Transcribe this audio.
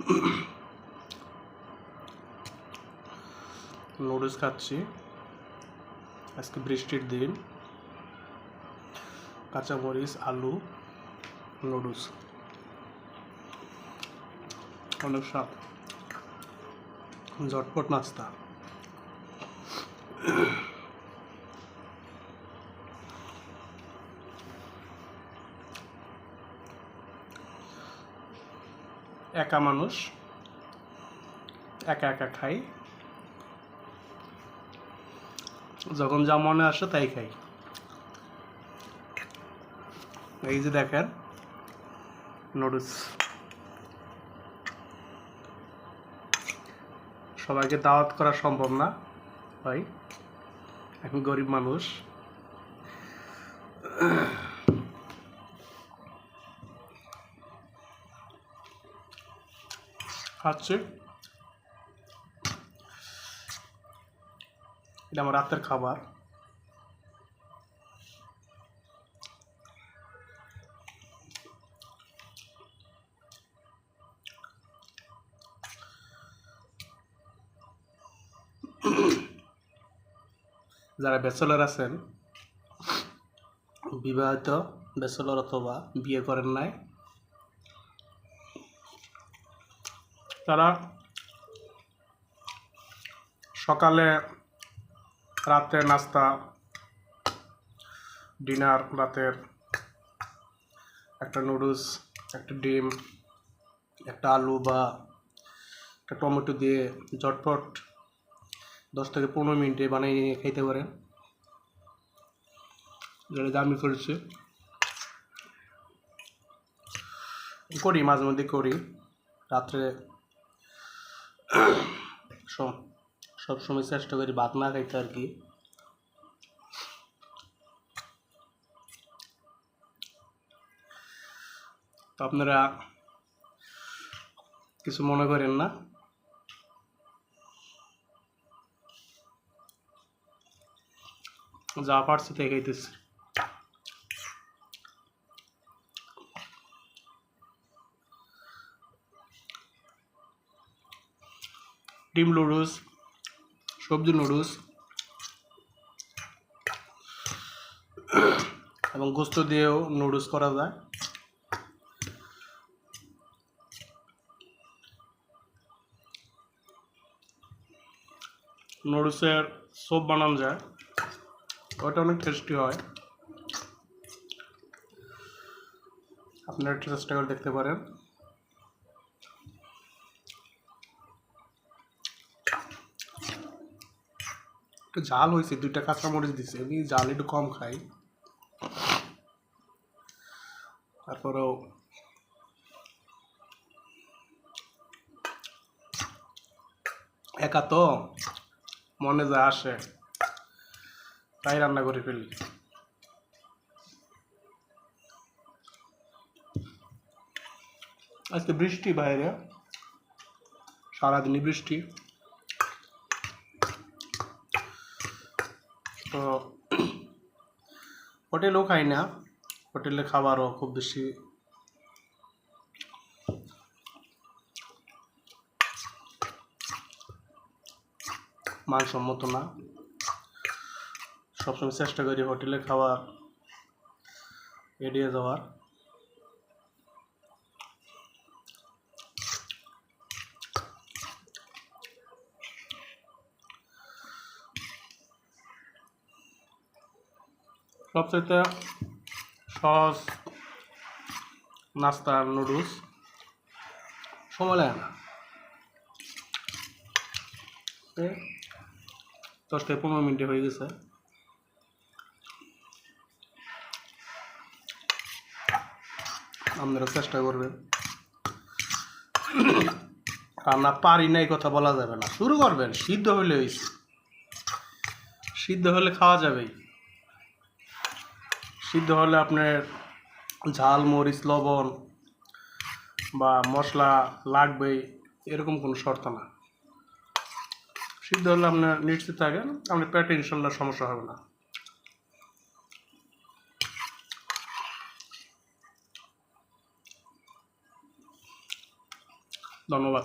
Noodles খাচ্ছি। আজকে বৃষ্টির দিন। কাঁচামরিচ আলু নুডলস অনেক স্বাদ। ঝটপট নাস্তা। একা মানুষ, একা একা খাই। যখন যা মনে আসে তাই খাই। এই যে দেখেন নুডলস সবাইকে দাওয়াত করা সম্ভব না, ভাই। আমি গরিব মানুষ। খাচ্ছি। এটা আমার রাতের খাবার। যারা ব্যাচেলর আছেন বিবাহিত ব্যাচেলর অথবা বিয়ে করেন নাই তারা সকালে রাতের নাস্তা, ডিনার, রাতের একটা নুডলস, একটা ডিম, একটা আলু বা একটা টমেটো দিয়ে ঝটপট দশ থেকে পনেরো মিনিটে বানিয়ে নিয়ে খেতে পারেন। যেটা দামি করেছে। করি, মাঝে মধ্যে করি। রাত্রে সবসময় চেষ্টা করি ভাত না খাইতে আর কি। তো আপনারা কিছু মনে করেন না? যা পারছি তাই খাইতেছি। ডিম নুডলস, সবজি নুডলস এবং গোস্ত দিয়েও নুডলস করা যায়। নুডলসের স্যুপ বানানো যায়। ওটা অনেক টেস্টি হয়। আপনারা চেষ্টা করে দেখতে পারেন। একটু জাল হয়েছে, দুইটা কাঁচামরিচ দিছে, আমি জাল একটু কম খাই। তারপরেও একা তো, মনে যা আসে, তাই রান্না করে ফেলি। আজকে বৃষ্টি বাইরে, সারাদিনই বৃষ্টি। তো হোটেলও খাই না। হোটেলে খাবারও খুব বেশি মানসম্মত না। সবসময় চেষ্টা করি হোটেলে খাবার এড়িয়ে যাওয়ার। সবচেয়ে সহজ নাস্তা নুডলস সময় লাগে না। দশ থেকে পনেরো মিনিটে হয়ে গেছে। আপনারা চেষ্টা করবেন। রান্না পারি না এই কথা বলা যাবে না। শুরু করবেন, সিদ্ধ হলে হয়েছে সিদ্ধ হলে খাওয়া যাবেই। সিদ্ধ হলে আপনার ঝাল, মরিচ, লবণ বা মশলা লাগবেই, এরকম কোনো শর্ত না। সিদ্ধ হলে আপনার নিশ্চিত থাকেন, আপনার পেটে ইনশাল্লাহ সমস্যা হবে না। ধন্যবাদ।